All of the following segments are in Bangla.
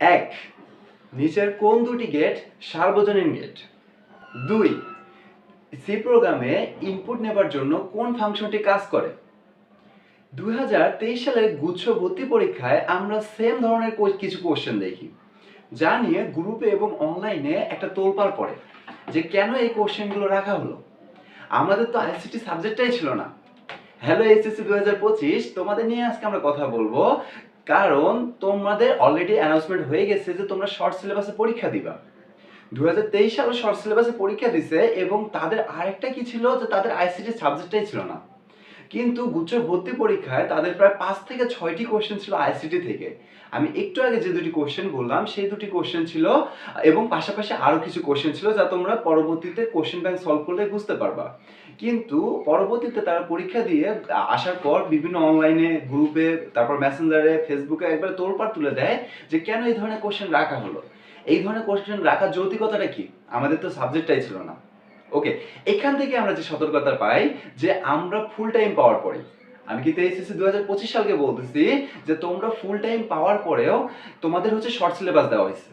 এক, নিচের কোন দুটি গেট সার্বজনীন গেট দুই সি প্রোগ্রামে ইনপুট নেবার জন্য কোন ফাংশনটি কাজ করে? দুই সালের গুচ্ছ ভর্তি পরীক্ষায় আমরা সেম ধরনের কিছু কোশ্চেন দেখি, যা নিয়ে গ্রুপে এবং অনলাইনে একটা তোলপাড় পড়ে, যে কেন এই কোশ্চেনগুলো রাখা হলো? আমাদের তো আইসিটি সাবজেক্টটাই ছিল না। হ্যালো এইচএসসি দু হাজার পঁচিশ, তোমাদের নিয়ে আজকে আমরা কথা বলব কারণ তোমাদের অলরেডি অ্যানাউন্সমেন্ট হয়ে গেছে যে তোমরা শর্ট সিলেবাসে পরীক্ষা দিবা। দু হাজার তেইশ সালে শর্ট সিলেবাসে পরীক্ষা দিছে এবং তাদের আরেকটা কি ছিল? যে তাদের আইসিটি সাবজেক্টটাই ছিল না। কিন্তু গুচ্ছ ভর্তি পরীক্ষায় তাদের প্রায় পাঁচ থেকে ছয়টি কোশ্চেন ছিল আইসিটি থেকে। আমি একটু আগে যে দুটি কোশ্চেন বললাম, সেই দুটি কোশ্চেন ছিল, এবং পাশাপাশি আরও কিছু কোশ্চেন ছিল যা তোমরা পরবর্তীতে কোশ্চেন ব্যাংক সলভ করলে বুঝতে পারবা। কিন্তু পরবর্তীতে তারা পরীক্ষা দিয়ে আসার পর বিভিন্ন অনলাইনে গ্রুপে তারপর মেসেঞ্জারে ফেসবুকে একবার তোলপাড় তুলে দেয় যে কেন এই ধরনের কোশ্চেন রাখা হলো। এই ধরনের কোশ্চেন রাখার যৌতিকতাটা কি? আমাদের তো সাবজেক্টটাই ছিল না। ওকে এখান থেকে আমরা যে সতর্কতা পাই যে আমরা ফুল টাইম পাওয়ার পরে আমি কিন্তু এইচএসসি দু হাজার পঁচিশ সালকে বলতেছি যে তোমরা ফুল টাইম পাওয়ার পরেও তোমাদের হচ্ছে শর্ট সিলেবাস দেওয়া হয়েছে।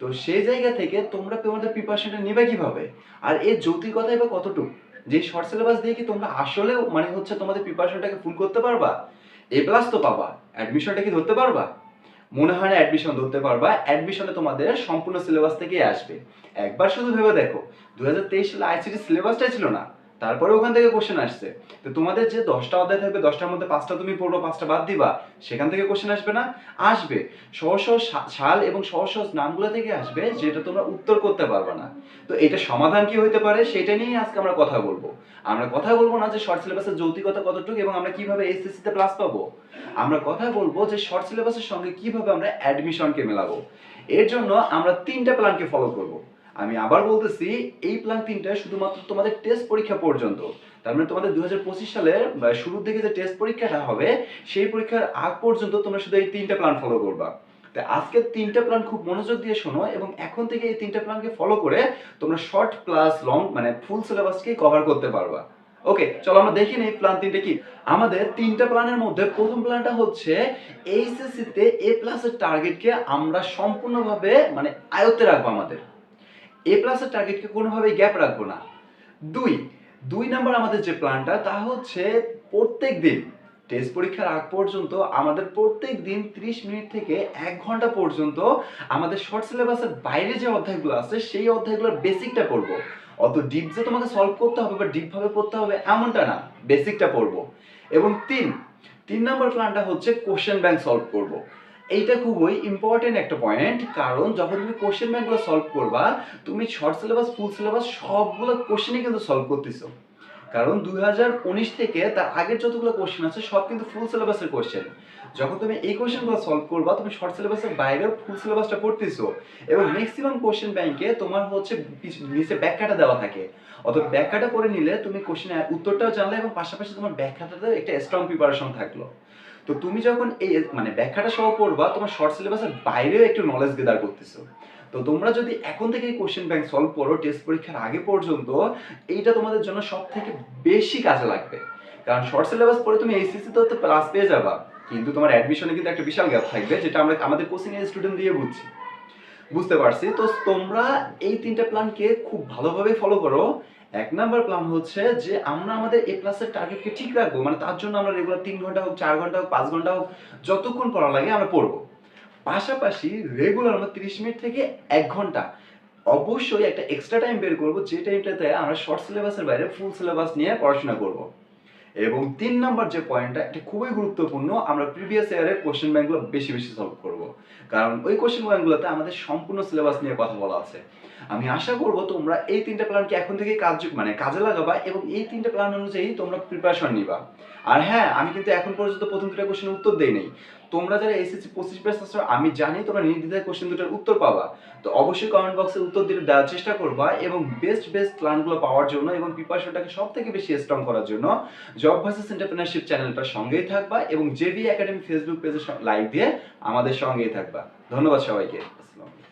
তো সেই জায়গা থেকে তোমরা তোমাদের প্রিপারেশনটা নেবে কীভাবে? আর এর যৌতিকতাই বা কতটুকু? যে শর্ট সিলেবাস দিয়ে কি তোমরা আসলেও মানে হচ্ছে তোমাদের প্রিপারেশনটাকে ফুল করতে পারবা? এ প্লাস তো পাবা। অ্যাডমিশনটা কি ধরতে পারবা? মনে হয় না অ্যাডমিশন ধরতে পারবা অ্যাডমিশনে তোমাদের সম্পূর্ণ সিলেবাস থেকেই আসবে। একবার শুধু ভেবে দেখো দু হাজার তেইশ সালে আইসিটি সিলেবাসটাই ছিল না। তারপরে ওখান থেকে কোশ্চেন আসছে। তো তোমাদের যে দশটা অধ্যায় থাকবে, দশটার মধ্যে পাঁচটা তুমি পড়ব পাঁচটা বাদ দিবা, সেখান থেকে কোশ্চেন আসবে না? আসবে। সহজ সাল এবং সহজ সহজ নামগুলো থেকে আসবে যেটা তোমরা উত্তর করতে পারবে না। তো এটা সমাধান কি হতে পারে সেটা নিয়ে আজকে আমরা কথা বলব। আমরা কথা বলব না যে শর্ট সিলেবাসের যৌতিকতা কতটুকু এবং আমরা কীভাবে এসএসসি তে প্লাস পাবো। আমরা কথা বলব যে শর্ট সিলেবাসের সঙ্গে কীভাবে আমরা অ্যাডমিশনকে মেলাবো। এর জন্য আমরা তিনটা প্ল্যানকে ফলো করব। আমি আবার বলতেছি, এই প্ল্যান তিনটা শুধুমাত্র তোমাদের টেস্ট পরীক্ষা পর্যন্ত। তার মানে তোমাদের দু সালের শুরুর দিকে যে টেস্ট পরীক্ষাটা হবে, সেই পরীক্ষার আগ পর্যন্ত তোমরা শুধু এই তিনটা প্ল্যান ফলো করবা। তা আজকে তিনটা প্ল্যান খুব মনোযোগ দিয়ে শোনো এবং এখন থেকে এই তিনটা প্ল্যানকে ফলো করে তোমরা শর্ট প্লাস লং মানে ফুল সিলেবাসকে কভার করতে পারবা। ওকে চলো আমরা দেখি নেই প্ল্যান তিনটে কি। আমাদের তিনটা প্ল্যানের মধ্যে প্রথম প্ল্যানটা হচ্ছে এইচএসসি তে এ প্লাসের টার্গেটকে আমরা সম্পূর্ণভাবে মানে আয়ত্তে রাখব আমাদের। এ প্লাসের টার্গেটকে কোনোভাবেই গ্যাপ রাখব না। দুই দুই নাম্বার আমাদের যে প্ল্যানটা তা হচ্ছে প্রত্যেক দিন টেস্ট পরীক্ষার আগ পর্যন্ত আমাদের প্রত্যেক দিন ত্রিশ মিনিট থেকে এক ঘণ্টা পর্যন্ত আমাদের শর্ট সিলেবাসের বাইরে যে অধ্যায়গুলো আছে, সেই অধ্যায়গুলোর বেসিকটা পড়ব। অত ডিপ যে তোমাকে সলভ করতে হবে বা ডিপভাবে পড়তে হবে, এমনটা না। বেসিকটা পড়ব। এবং তিন তিন নম্বর প্ল্যানটা হচ্ছে কোশ্চেন ব্যাংক সলভ করব। এইটা খুবই ইম্পর্টেন্ট একটা পয়েন্ট কারণ যখন তুমি কোশ্চেন ব্যাংকগুলো সলভ করবা, তুমি শর্ট সিলেবাস ফুল সিলেবাস সবগুলো কোশ্চেনই কিন্তু সলভ করতেছো। কারণ দুই হাজার উনিশ থেকে তার আগের যতগুলো কোশ্চেন আছে, সব কিন্তু ফুল সিলেবাসের কোশ্চেন যখন তুমি এই কোশ্চেনগুলো সলভ করবা, তুমি শর্ট সিলেবাসের বাইরেও ফুল সিলেবাসটা পড়তেছো। এবং ম্যাক্সিমাম কোশ্চেন ব্যাংকে তোমার হচ্ছে নিচে ব্যাখ্যাটা দেওয়া থাকে। অথবা ব্যাখ্যাটা করে নিলে তুমি কোশ্চেনের উত্তরটাও জানলে এবং পাশাপাশি তোমার ব্যাখ্যাটাতেও একটা স্ট্রং প্রিপারেশন থাকল। তো তুমি যখন এই মানে ব্যাখ্যাটা সহ পড়বা, তোমার শর্ট সিলেবাসের বাইরেও একটু নলেজ গেদার করতেছো। তো তোমরা যদি এখন থেকে কোশ্চেন ব্যাংক সলভ করো টেস্ট পরীক্ষার আগে পর্যন্ত, এইটা তোমাদের জন্য সব থেকে বেশি কাজে লাগবে। কারণ শর্ট সিলেবাস পড়ে তুমি এইচএসসি তো প্লাস পেয়ে যাবা। কিন্তু তোমার অ্যাডমিশনে কিন্তু একটা বিশাল গ্যাপ থাকবে, যেটা আমরা, আমাদের কোচিং এর স্টুডেন্ট দিয়ে বুঝছি। বুঝতে পারছি। তো তোমরা এই তিনটা প্ল্যানকে খুব ভালোভাবে ফলো করো। এক নাম্বার প্ল্যান হচ্ছে যে আমরা আমাদের এ প্লাসের টার্গেটকে ঠিক রাখব। মানে তার জন্য আমরা রেগুলার তিন ঘণ্টা হোক, চার ঘণ্টা হোক, পাঁচ ঘণ্টা হোক, যতক্ষণ পড়া লাগে আমরা পড়ব। পাশাপাশি রেগুলার আমরা তিরিশ মিনিট থেকে এক ঘণ্টা অবশ্যই একটা এক্সট্রা টাইম বের করব। যে টাইমটাতে আমরা শর্ট সিলেবাসের বাইরে ফুল সিলেবাস নিয়ে পড়াশোনা করব। এবং তিন নাম্বার যে পয়েন্টটা এটা খুবই গুরুত্বপূর্ণ, আমরা প্রিভিয়াস ইয়ারের কোশ্চেন ব্যাংকগুলো বেশি বেশি সলভ করব। কারণ ওই কোশ্চেন গুলোতে আমাদের সম্পূর্ণ সিলেবাস নিয়ে কথা বলা আছে। আমি আশা করব তোমরা এই তিনটা প্ল্যানকে এখন থেকে কাজ মানে কাজে লাগাবা এবং এই তিনটা প্ল্যান অনুযায়ী তোমরা প্রিপারেশন নিবা। আর হ্যাঁ আমি কিন্তু এখন পর্যন্ত প্রথম দুটো কোশ্চেন উত্তর দেই নেই তোমরা যারা এসএসসি পঁচিশ ব্যাচ আছো আমি জানি তোমরা নির্দ্বিধায় কোশ্চেন দুটোর উত্তর পাবা। তো অবশ্যই কমেন্ট বক্সে উত্তর দিতে দেওয়ার চেষ্টা করবা এবং বেস্ট বেস্ট প্ল্যানগুলো পাওয়ার জন্য এবং প্রিপারেশনটাকে সব থেকে বেশি স্ট্রং করার জন্য জব ভার্সেস এন্টারপ্রেনারশিপ চ্যানেলটার সঙ্গেই থাকবা এবং জেবি একাডেমি ফেসবুক পেজে লাইক দিয়ে আমাদের সঙ্গেই থাকবা। ধন্যবাদ সবাইকে। আসসালামু আলাইকুম।